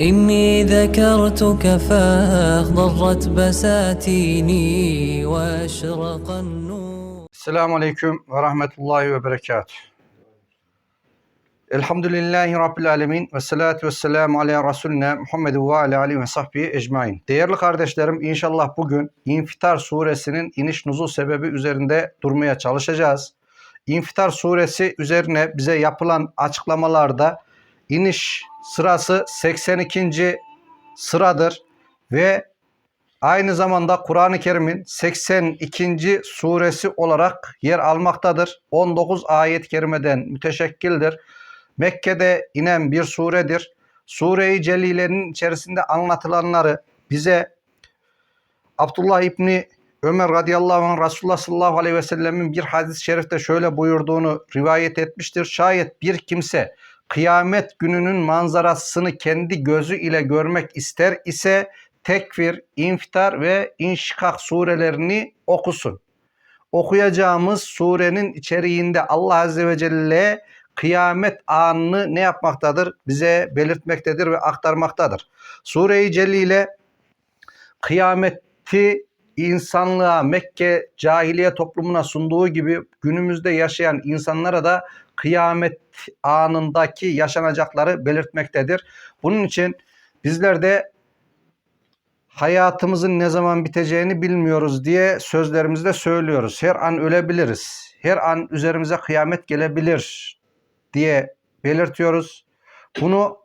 إني ذكرتك فاخضرت بساتيني وأشرق النور Selamun Aleyküm ve Rahmetullahi ve Berekatuhu. Elhamdülillahi Rabbil Alemin ve salatu ve selamu ala Resulüne Muhammedu ve ala alihi ve sahbihi ecmain. Değerli kardeşlerim inşallah bugün İnfitar suresinin iniş nuzul sebebi üzerinde durmaya çalışacağız. İnfitar suresi üzerine bize yapılan açıklamalarda iniş sırası 82. sıradır ve aynı zamanda Kur'an-ı Kerim'in 82. suresi olarak yer almaktadır. 19 ayet-i kerimeden müteşekkildir. Mekke'de inen bir suredir. Sure-i Celile'nin içerisinde anlatılanları bize Abdullah İbni Ömer radıyallahu anh Resulullah sallallahu aleyhi ve sellemin bir hadis-i şerifte şöyle buyurduğunu rivayet etmiştir. Şayet bir kimse kıyamet gününün manzarasını kendi gözü ile görmek ister ise Tekvir, İnfitar ve İnşikak surelerini okusun. Okuyacağımız surenin içeriğinde Allah Azze ve Celle kıyamet anını ne yapmaktadır? Bize belirtmektedir ve aktarmaktadır. Sure-i Celile kıyameti insanlığa Mekke cahiliye toplumuna sunduğu gibi günümüzde yaşayan insanlara da kıyamet anındaki yaşanacakları belirtmektedir. Bunun için bizler de hayatımızın ne zaman biteceğini bilmiyoruz diye sözlerimizde söylüyoruz. Her an ölebiliriz. Her an üzerimize kıyamet gelebilir diye belirtiyoruz. Bunu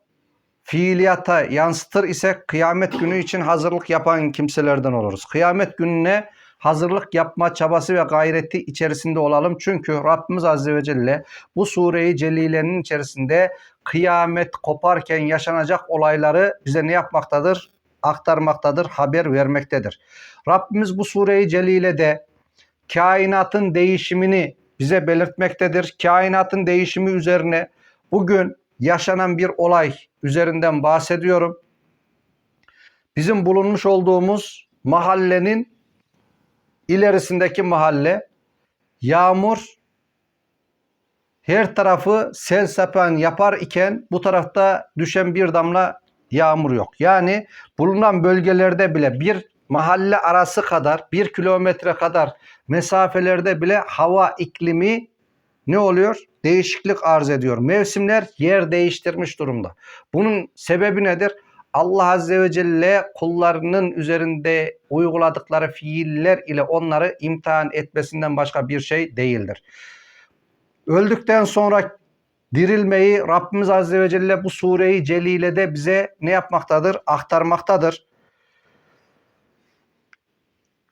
fiiliyata yansıtır ise kıyamet günü için hazırlık yapan kimselerden oluruz. Kıyamet gününe hazırlık yapma çabası ve gayreti içerisinde olalım. Çünkü Rabbimiz Azze ve Celle bu sureyi celilenin içerisinde kıyamet koparken yaşanacak olayları bize ne yapmaktadır? Aktarmaktadır, haber vermektedir. Rabbimiz bu sureyi celilede kainatın değişimini bize belirtmektedir. Kainatın değişimi üzerine bugün yaşanan bir olay üzerinden bahsediyorum. Bizim bulunmuş olduğumuz mahallenin ilerisindeki mahalle yağmur her tarafı sel sapan yapar iken bu tarafta düşen bir damla yağmur yok. Yani bulunan bölgelerde bile bir mahalle arası kadar bir kilometre kadar mesafelerde bile hava iklimi ne oluyor? Değişiklik arz ediyor. Mevsimler yer değiştirmiş durumda. Bunun sebebi nedir? Allah Azze ve Celle kullarının üzerinde uyguladıkları fiiller ile onları imtihan etmesinden başka bir şey değildir. Öldükten sonra dirilmeyi Rabbimiz Azze ve Celle bu sureyi celilede bize ne yapmaktadır? Aktarmaktadır.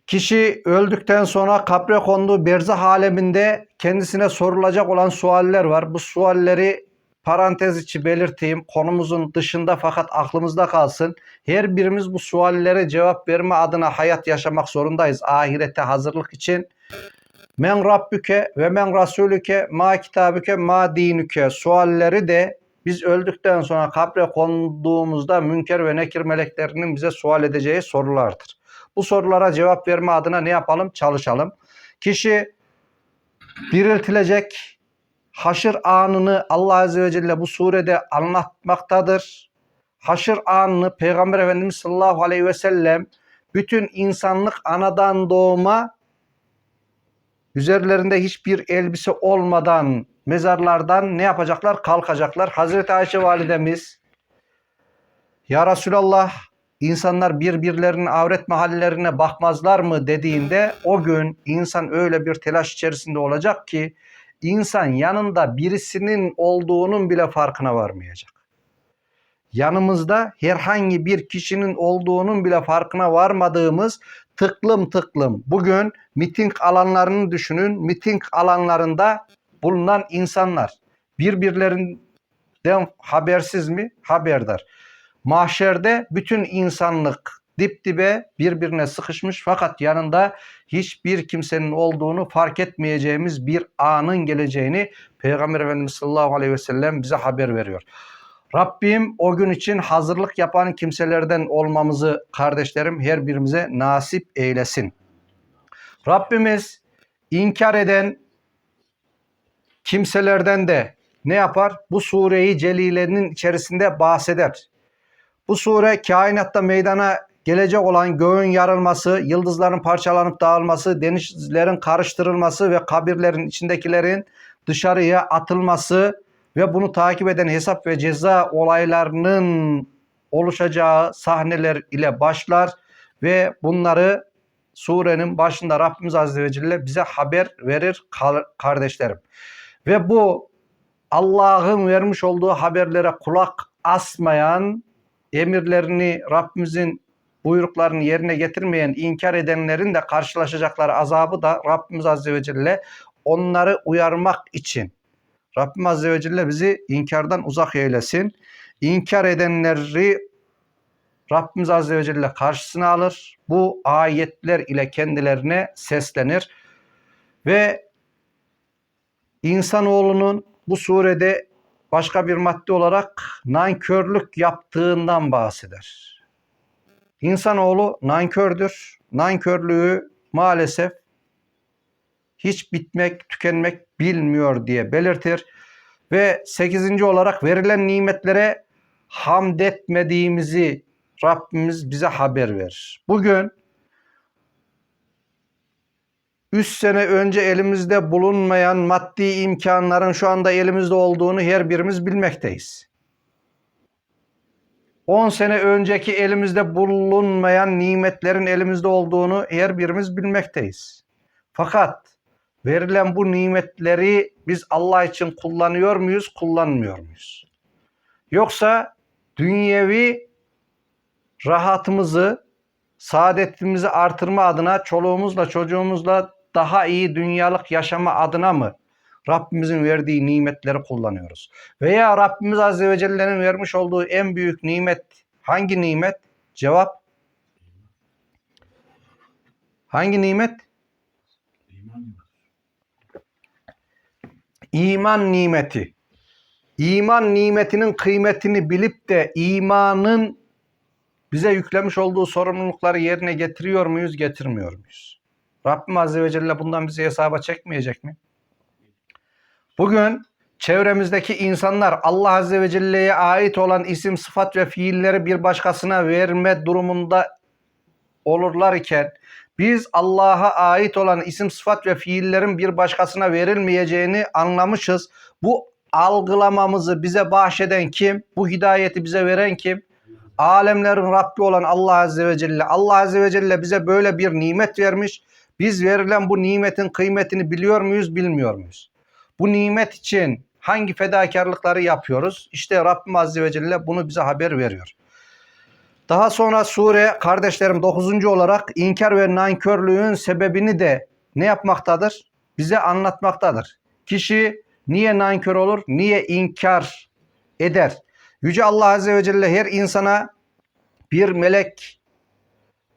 Kişi öldükten sonra kabre konduğu berzah aleminde kendisine sorulacak olan sualler var. Bu sualleri parantez içi belirteyim. Konumuzun dışında fakat aklımızda kalsın. Her birimiz bu suallere cevap verme adına hayat yaşamak zorundayız. Ahirete hazırlık için. Men Rabbüke ve men Rasulüke ma kitabüke ma dinüke sualleri de biz öldükten sonra kabre konduğumuzda münker ve nekir meleklerinin bize sual edeceği sorulardır. Bu sorulara cevap verme adına ne yapalım? Çalışalım. Kişi diriltilecek haşır anını Allah Azze ve Celle bu surede anlatmaktadır. Haşır anını Peygamber Efendimiz sallallahu aleyhi ve sellem bütün insanlık anadan doğma üzerlerinde hiçbir elbise olmadan mezarlardan ne yapacaklar? Kalkacaklar. Hazreti Ayşe validemiz Ya Resulallah insanlar birbirlerinin avret mahallelerine bakmazlar mı dediğinde o gün insan öyle bir telaş içerisinde olacak ki insan yanında birisinin olduğunun bile farkına varmayacak. Yanımızda herhangi bir kişinin olduğunun bile farkına varmadığımız tıklım tıklım bugün miting alanlarını düşünün. Miting alanlarında bulunan insanlar birbirlerinden habersiz mi? Haberdar. Mahşerde bütün insanlık dip dibe birbirine sıkışmış fakat yanında hiçbir kimsenin olduğunu fark etmeyeceğimiz bir anın geleceğini Peygamber Efendimiz sallallahu aleyhi ve sellem bize haber veriyor. Rabbim o gün için hazırlık yapan kimselerden olmamızı kardeşlerim her birimize nasip eylesin. Rabbimiz inkar eden kimselerden de ne yapar? Bu sureyi celilenin içerisinde bahseder. Bu sure kainatta meydana gelecek olan göğün yarılması, yıldızların parçalanıp dağılması, denizlerin karıştırılması ve kabirlerin içindekilerin dışarıya atılması ve bunu takip eden hesap ve ceza olaylarının oluşacağı sahneler ile başlar ve bunları surenin başında Rabbimiz Azze ve Celle bize haber verir kar- kardeşlerim. Ve bu Allah'ın vermiş olduğu haberlere kulak asmayan, emirlerini Rabbimizin buyruklarını yerine getirmeyen, inkar edenlerin de karşılaşacakları azabı da Rabbimiz Azze ve Celle onları uyarmak için. Rabbim Azze ve Celle bizi inkardan uzak eylesin. İnkar edenleri Rabbimiz Azze ve Celle karşısına alır. Bu ayetler ile kendilerine seslenir. Ve insanoğlunun bu surede başka bir madde olarak nankörlük yaptığından bahseder. İnsanoğlu nankördür. Nankörlüğü maalesef hiç bitmek, tükenmek bilmiyor diye belirtir. Ve sekizinci olarak verilen nimetlere hamd etmediğimizi Rabbimiz bize haber verir. Bugün 3 sene önce elimizde bulunmayan maddi imkanların şu anda elimizde olduğunu her birimiz bilmekteyiz. 10 sene önceki elimizde bulunmayan nimetlerin elimizde olduğunu her birimiz bilmekteyiz. Fakat verilen bu nimetleri biz Allah için kullanıyor muyuz, kullanmıyor muyuz? Yoksa dünyevi rahatımızı, saadetimizi artırma adına çoluğumuzla çocuğumuzla daha iyi dünyalık yaşama adına mı Rabbimizin verdiği nimetleri kullanıyoruz? Veya Rabbimiz Azze ve Celle'nin vermiş olduğu en büyük nimet hangi nimet? Cevap hangi nimet? İman nimeti. İman nimetinin kıymetini bilip de imanın bize yüklemiş olduğu sorumlulukları yerine getiriyor muyuz, getirmiyor muyuz? Rabbim Azze ve Celle bundan bizi hesaba çekmeyecek mi? Bugün çevremizdeki insanlar Allah Azze ve Celle'ye ait olan isim, sıfat ve fiilleri bir başkasına verme durumunda olurlar iken biz Allah'a ait olan isim, sıfat ve fiillerin bir başkasına verilmeyeceğini anlamışız. Bu algılamamızı bize bahşeden kim? Bu hidayeti bize veren kim? Alemlerin Rabbi olan Allah Azze ve Celle. Allah Azze ve Celle bize böyle bir nimet vermiş. Biz verilen bu nimetin kıymetini biliyor muyuz, bilmiyor muyuz? Bu nimet için hangi fedakarlıkları yapıyoruz? İşte Rabbim Azze ve Celle bunu bize haber veriyor. Daha sonra sure kardeşlerim 9. olarak inkar ve nankörlüğün sebebini de ne yapmaktadır? Bize anlatmaktadır. Kişi niye nankör olur? Niye inkar eder? Yüce Allah Azze ve Celle her insana bir melek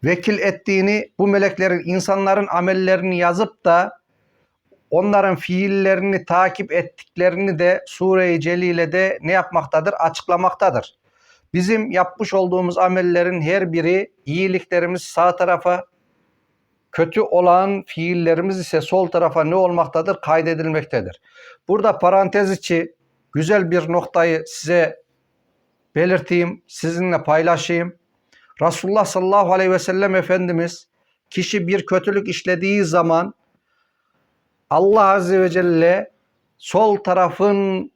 vekil ettiğini, bu meleklerin insanların amellerini yazıp da onların fiillerini takip ettiklerini de Sure-i Celile'de ne yapmaktadır? Açıklamaktadır. Bizim yapmış olduğumuz amellerin her biri iyiliklerimiz sağ tarafa, kötü olan fiillerimiz ise sol tarafa ne olmaktadır? Kaydedilmektedir. Burada parantez içi güzel bir noktayı size belirteyim, sizinle paylaşayım. Resulullah sallallahu aleyhi ve sellem Efendimiz kişi bir kötülük işlediği zaman Allah azze ve celle sol tarafın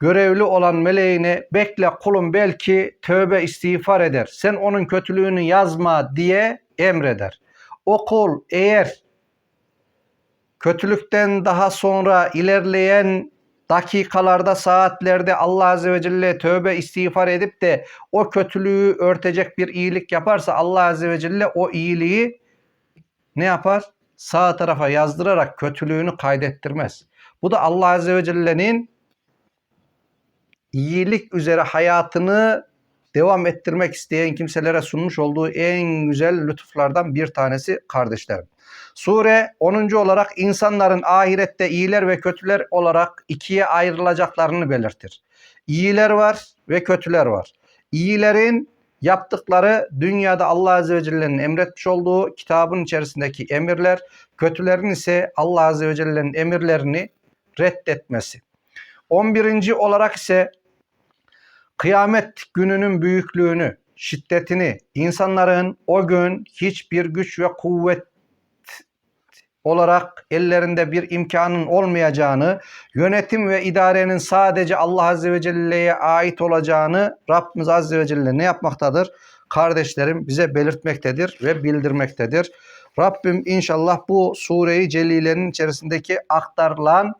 görevli olan meleğine bekle kulum belki tövbe istiğfar eder. Sen onun kötülüğünü yazma diye emreder. O kul eğer kötülükten daha sonra ilerleyen dakikalarda, saatlerde Allah Azze ve Celle tövbe istiğfar edip de o kötülüğü örtecek bir iyilik yaparsa Allah Azze ve Celle o iyiliği ne yapar? Sağ tarafa yazdırarak kötülüğünü kaydettirmez. Bu da Allah Azze ve Celle'nin iyilik üzere hayatını devam ettirmek isteyen kimselere sunmuş olduğu en güzel lütuflardan bir tanesi kardeşlerim. Sure 10. olarak insanların ahirette iyiler ve kötüler olarak ikiye ayrılacaklarını belirtir. İyiler var ve kötüler var. İyilerin yaptıkları dünyada Allah Azze ve Celle'nin emretmiş olduğu kitabın içerisindeki emirler, kötülerin ise Allah Azze ve Celle'nin emirlerini reddetmesi. 11. olarak ise kıyamet gününün büyüklüğünü, şiddetini, insanların o gün hiçbir güç ve kuvvet olarak ellerinde bir imkanın olmayacağını, yönetim ve idarenin sadece Allah Azze ve Celle'ye ait olacağını Rabbimiz Azze ve Celle ne yapmaktadır? Kardeşlerim bize belirtmektedir ve bildirmektedir. Rabbim inşallah bu sureyi celilenin içerisindeki aktarılan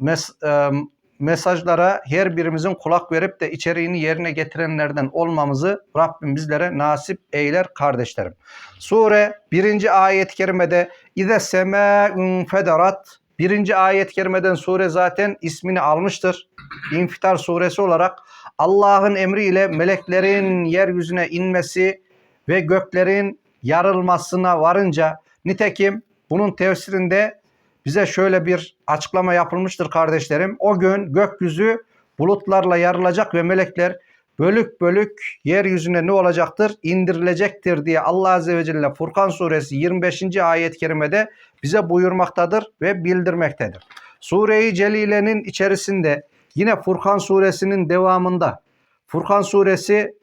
mes- e, mesajlara her birimizin kulak verip de içeriğini yerine getirenlerden olmamızı Rabbim bizlere nasip eyler kardeşlerim. Sure birinci ayet-i kerimede İze semâ'un federat birinci ayet-i kerimeden sure zaten ismini almıştır. İnfitar suresi olarak Allah'ın emriyle meleklerin yeryüzüne inmesi ve göklerin yarılmasına varınca nitekim bunun tefsirinde bize şöyle bir açıklama yapılmıştır kardeşlerim. O gün gökyüzü bulutlarla yarılacak ve melekler bölük bölük yeryüzüne ne olacaktır? İndirilecektir diye Allah Azze ve Celle Furkan suresi 25. ayet-i kerimede bize buyurmaktadır ve bildirmektedir. Sure-i Celile'nin içerisinde yine Furkan suresinin devamında Furkan suresi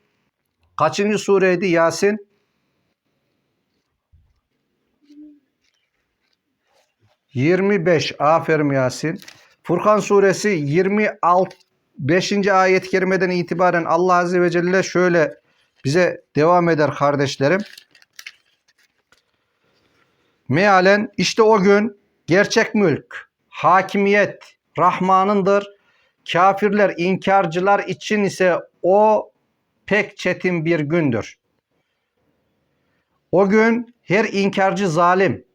kaçıncı sureydi Yasin? ...25 aferin Yasin. Furkan suresi 26 5. ayet-i kerimeden itibaren Allah Azze ve Celle şöyle bize devam eder kardeşlerim. Mealen işte o gün gerçek mülk, hakimiyet Rahman'ındır. Kafirler, inkarcılar için ise o pek çetin bir gündür. O gün her inkarcı zalim,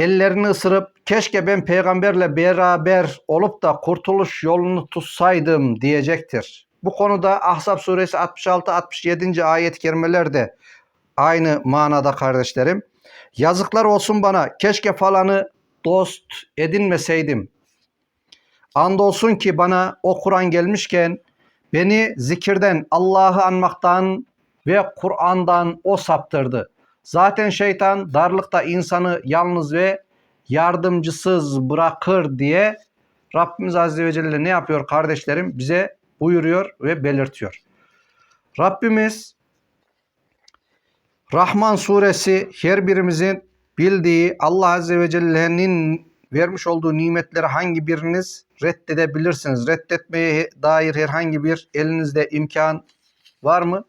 ellerini ısırıp keşke ben peygamberle beraber olup da kurtuluş yolunu tutsaydım diyecektir. Bu konuda Ahzab suresi 66-67. ayet-i kerimeler de aynı manada kardeşlerim. Yazıklar olsun bana keşke falanı dost edinmeseydim. Andolsun ki bana o Kur'an gelmişken beni zikirden, Allah'ı anmaktan ve Kur'an'dan o saptırdı. Zaten şeytan darlıkta insanı yalnız ve yardımcısız bırakır diye Rabbimiz Azze ve Celle ne yapıyor kardeşlerim? Bize buyuruyor ve belirtiyor. Rabbimiz Rahman suresi her birimizin bildiği Allah Azze ve Celle'nin vermiş olduğu nimetleri hangi biriniz reddedebilirsiniz? Reddetmeye dair herhangi bir elinizde imkan var mı?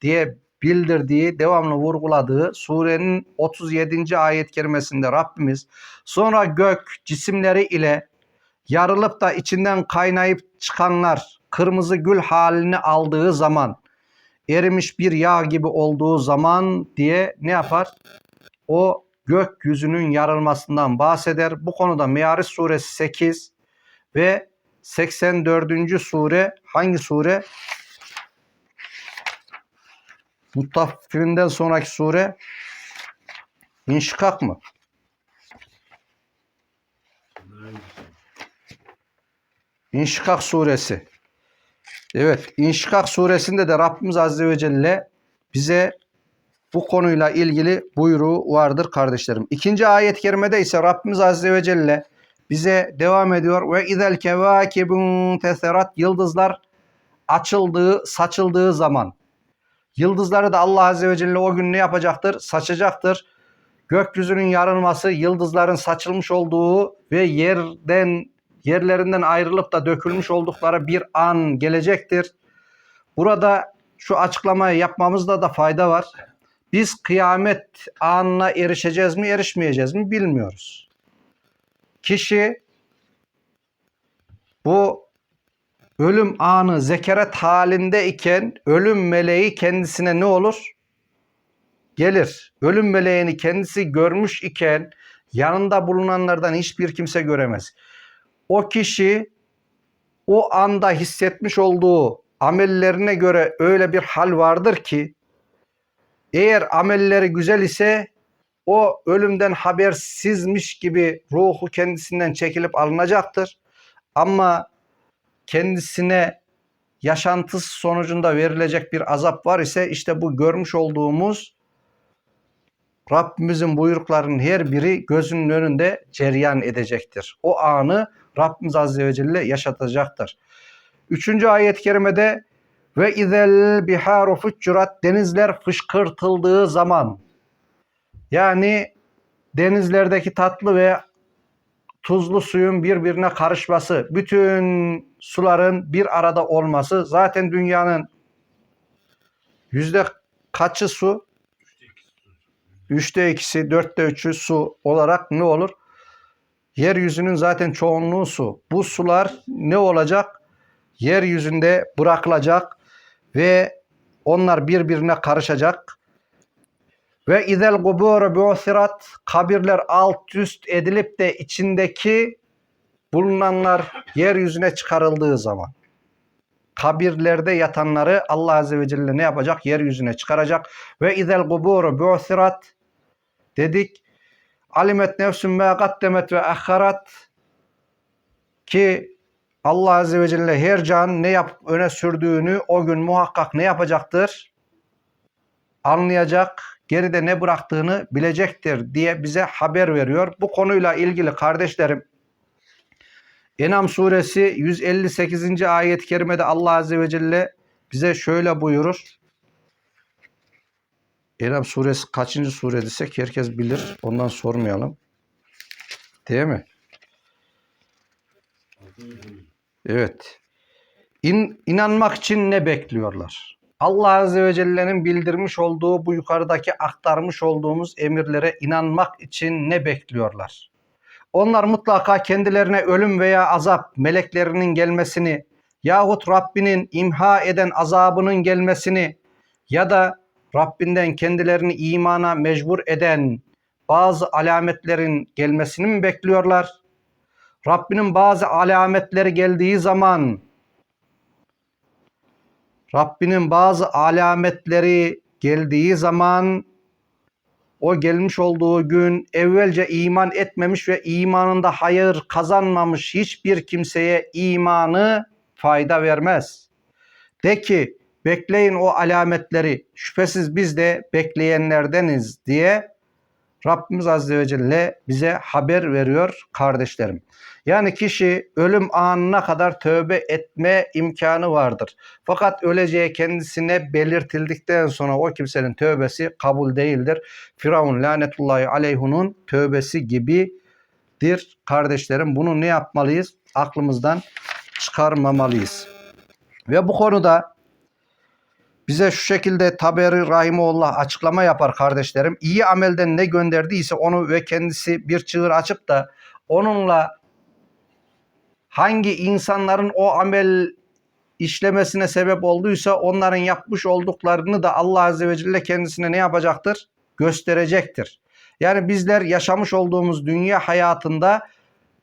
diye bildirdiği, devamlı vurguladığı surenin 37. ayet kerimesinde Rabbimiz sonra gök cisimleri ile yarılıp da içinden kaynayıp çıkanlar kırmızı gül halini aldığı zaman erimiş bir yağ gibi olduğu zaman diye ne yapar? O gökyüzünün yarılmasından bahseder. Bu konuda Me'ariz suresi 8 ve 84. sure hangi sure? Muttaffifinden sonraki sure İnşikak mı? İnşikak suresi. Evet, İnşikak suresinde de Rabbimiz Azze ve Celle bize bu konuyla ilgili buyruğu vardır kardeşlerim. İkinci ayet-i kerimede ise Rabbimiz Azze ve Celle bize devam ediyor. Ve izel kevakibun teserat yıldızlar açıldığı, saçıldığı zaman Yıldızları da Allah Azze ve Celle o gün ne yapacaktır? Saçacaktır. Gökyüzünün yarılması, yıldızların saçılmış olduğu ve yerden yerlerinden ayrılıp da dökülmüş oldukları bir an gelecektir. Burada şu açıklamayı yapmamızda da fayda var. Biz kıyamet anına erişeceğiz mi, erişmeyeceğiz mi bilmiyoruz. Kişi bu ölüm anı zekeret halinde iken ölüm meleği kendisine ne olur? Gelir. Ölüm meleğini kendisi görmüş iken yanında bulunanlardan hiçbir kimse göremez. O kişi o anda hissetmiş olduğu amellerine göre öyle bir hal vardır ki eğer amelleri güzel ise o ölümden habersizmiş gibi ruhu kendisinden çekilip alınacaktır. Ama kendisine yaşantısı sonucunda verilecek bir azap var ise işte bu görmüş olduğumuz Rabbimizin buyruklarının her biri gözünün önünde ceryan edecektir. O anı Rabbimiz Azze ve Celle yaşatacaktır. Üçüncü ayet-i kerimede ve izel biharu fuccurat denizler fışkırtıldığı zaman yani denizlerdeki tatlı ve tuzlu suyun birbirine karışması, bütün suların bir arada olması zaten dünyanın yüzde kaçı su? Üçte ikisi, dörtte üçü su olarak ne olur? Yeryüzünün zaten çoğunluğu su. Bu sular ne olacak? Yeryüzünde bırakılacak ve onlar birbirine karışacak. Ve izel kubur bu'sirat kabirler alt üst edilip de içindeki bulunanlar yeryüzüne çıkarıldığı zaman kabirlerde yatanları Allah Azze ve Celle ne yapacak? Yeryüzüne çıkaracak. Ve izel kubur bu'sirat dedik. Alimet nefsün kaddemet ve akharat ki Allah Azze ve Celle her can ne yap öne sürdüğünü o gün muhakkak ne yapacaktır? Anlayacak, geride ne bıraktığını bilecektir diye bize haber veriyor. Bu konuyla ilgili kardeşlerim Enam suresi 158. ayet-i kerimede Allah Azze ve Celle bize şöyle buyurur. Enam suresi kaçıncı sure herkes bilir. Ondan sormayalım. Değil mi? Evet. İn, inanmak için ne bekliyorlar? Allah Azze ve Celle'nin bildirmiş olduğu bu yukarıdaki aktarmış olduğumuz emirlere inanmak için ne bekliyorlar? Onlar mutlaka kendilerine ölüm veya azap meleklerinin gelmesini yahut Rabbinin imha eden azabının gelmesini ya da Rabbinden kendilerini imana mecbur eden bazı alametlerin gelmesini mi bekliyorlar? Rabbinin bazı alametleri geldiği zaman Rabbinin bazı alametleri geldiği zaman o gelmiş olduğu gün evvelce iman etmemiş ve imanında hayır kazanmamış hiçbir kimseye imanı fayda vermez. De ki bekleyin o alametleri şüphesiz biz de bekleyenlerdeniz diye Rabbimiz Azze ve Celle bize haber veriyor kardeşlerim. Yani kişi ölüm anına kadar tövbe etme imkanı vardır. Fakat öleceği kendisine belirtildikten sonra o kimsenin tövbesi kabul değildir. Firavun lanetullahi aleyhunun tövbesi gibidir kardeşlerim. Bunu ne yapmalıyız? Aklımızdan çıkarmamalıyız. Ve bu konuda bize şu şekilde Taberi Rahimullah açıklama yapar kardeşlerim. İyi amelden ne gönderdiyse onu ve kendisi bir çığır açıp da onunla hangi insanların o amel işlemesine sebep olduysa onların yapmış olduklarını da Allah Azze ve Celle kendisine ne yapacaktır? Gösterecektir. Yani bizler yaşamış olduğumuz dünya hayatında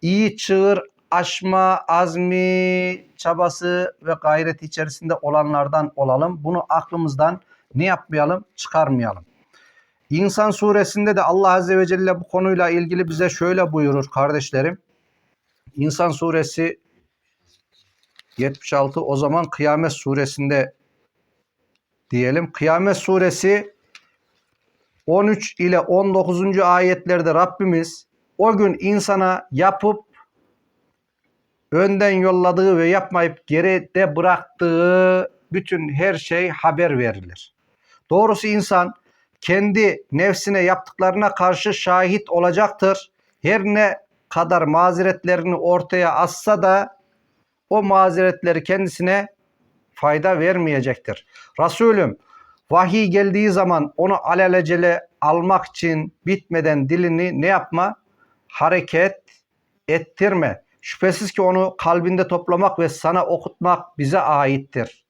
iyi çığır aşma, azmi, çabası ve gayreti içerisinde olanlardan olalım. Bunu aklımızdan ne yapmayalım? Çıkarmayalım. İnsan suresinde de Allah Azze ve Celle bu konuyla ilgili bize şöyle buyurur kardeşlerim. İnsan suresi 76 o zaman Kıyamet suresinde diyelim. Kıyamet suresi 13 ile 19. ayetlerde Rabbimiz o gün insana yapıp önden yolladığı ve yapmayıp geride bıraktığı bütün her şey haber verilir. Doğrusu insan kendi nefsine yaptıklarına karşı şahit olacaktır. Her ne kadar mazeretlerini ortaya atsa da o mazeretleri kendisine fayda vermeyecektir. Resulüm vahiy geldiği zaman onu alelacele almak için bitmeden dilini ne yapma? Hareket ettirme. Şüphesiz ki onu kalbinde toplamak ve sana okutmak bize aittir.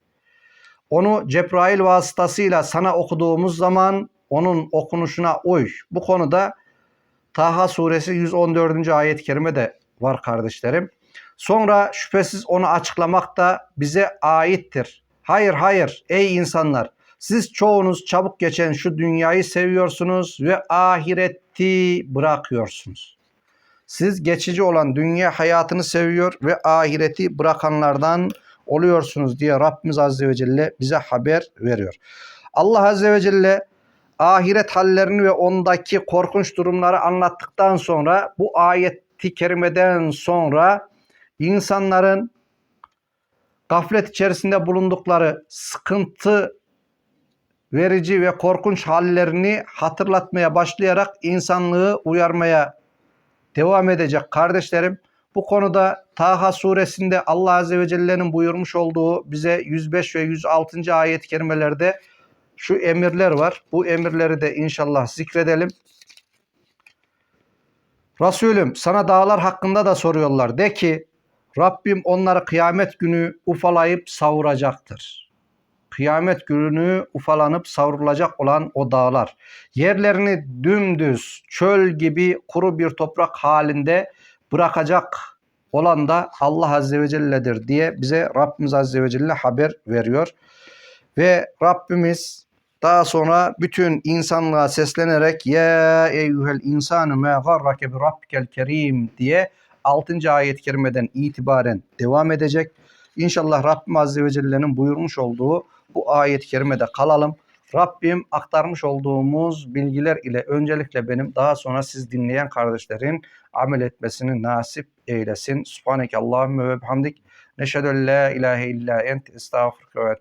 Onu Cebrail vasıtasıyla sana okuduğumuz zaman onun okunuşuna uy. Bu konuda Taha suresi 114. ayet-i kerime de var kardeşlerim. Sonra şüphesiz onu açıklamak da bize aittir. Hayır hayır ey insanlar siz çoğunuz çabuk geçen şu dünyayı seviyorsunuz ve ahireti bırakıyorsunuz. Siz geçici olan dünya hayatını seviyor ve ahireti bırakanlardan oluyorsunuz diye Rabbimiz Azze ve Celle bize haber veriyor. Allah Azze ve Celle ahiret hallerini ve ondaki korkunç durumları anlattıktan sonra bu ayeti kerimeden sonra insanların gaflet içerisinde bulundukları sıkıntı verici ve korkunç hallerini hatırlatmaya başlayarak insanlığı uyarmaya devam edecek kardeşlerim. Bu konuda Taha suresinde Allah Azze ve Celle'nin buyurmuş olduğu bize 105 ve 106. ayet-i kerimelerde şu emirler var. Bu emirleri de inşallah zikredelim. Resulüm sana dağlar hakkında da soruyorlar. De ki Rabbim onları kıyamet günü ufalayıp savuracaktır. Kıyamet günü ufalanıp savrulacak olan o dağlar. Yerlerini dümdüz çöl gibi kuru bir toprak halinde bırakacak olan da Allah Azze ve Celle'dir diye bize Rabbimiz Azze ve Celle haber veriyor. Ve Rabbimiz daha sonra bütün insanlığa seslenerek ya eyyuhel insanu ma garrake bi rabbikel kerim diye 6. ayet-i kerimeden itibaren devam edecek. İnşallah Rabbim Azze ve Celle'nin buyurmuş olduğu bu ayet-i kerimede kalalım. Rabbim aktarmış olduğumuz bilgiler ile öncelikle benim daha sonra siz dinleyen kardeşlerin amel etmesini nasip eylesin. Subhaneke Allahümme ve bihamdik. Neşhedü en la ilahe illa ent estağfurke ve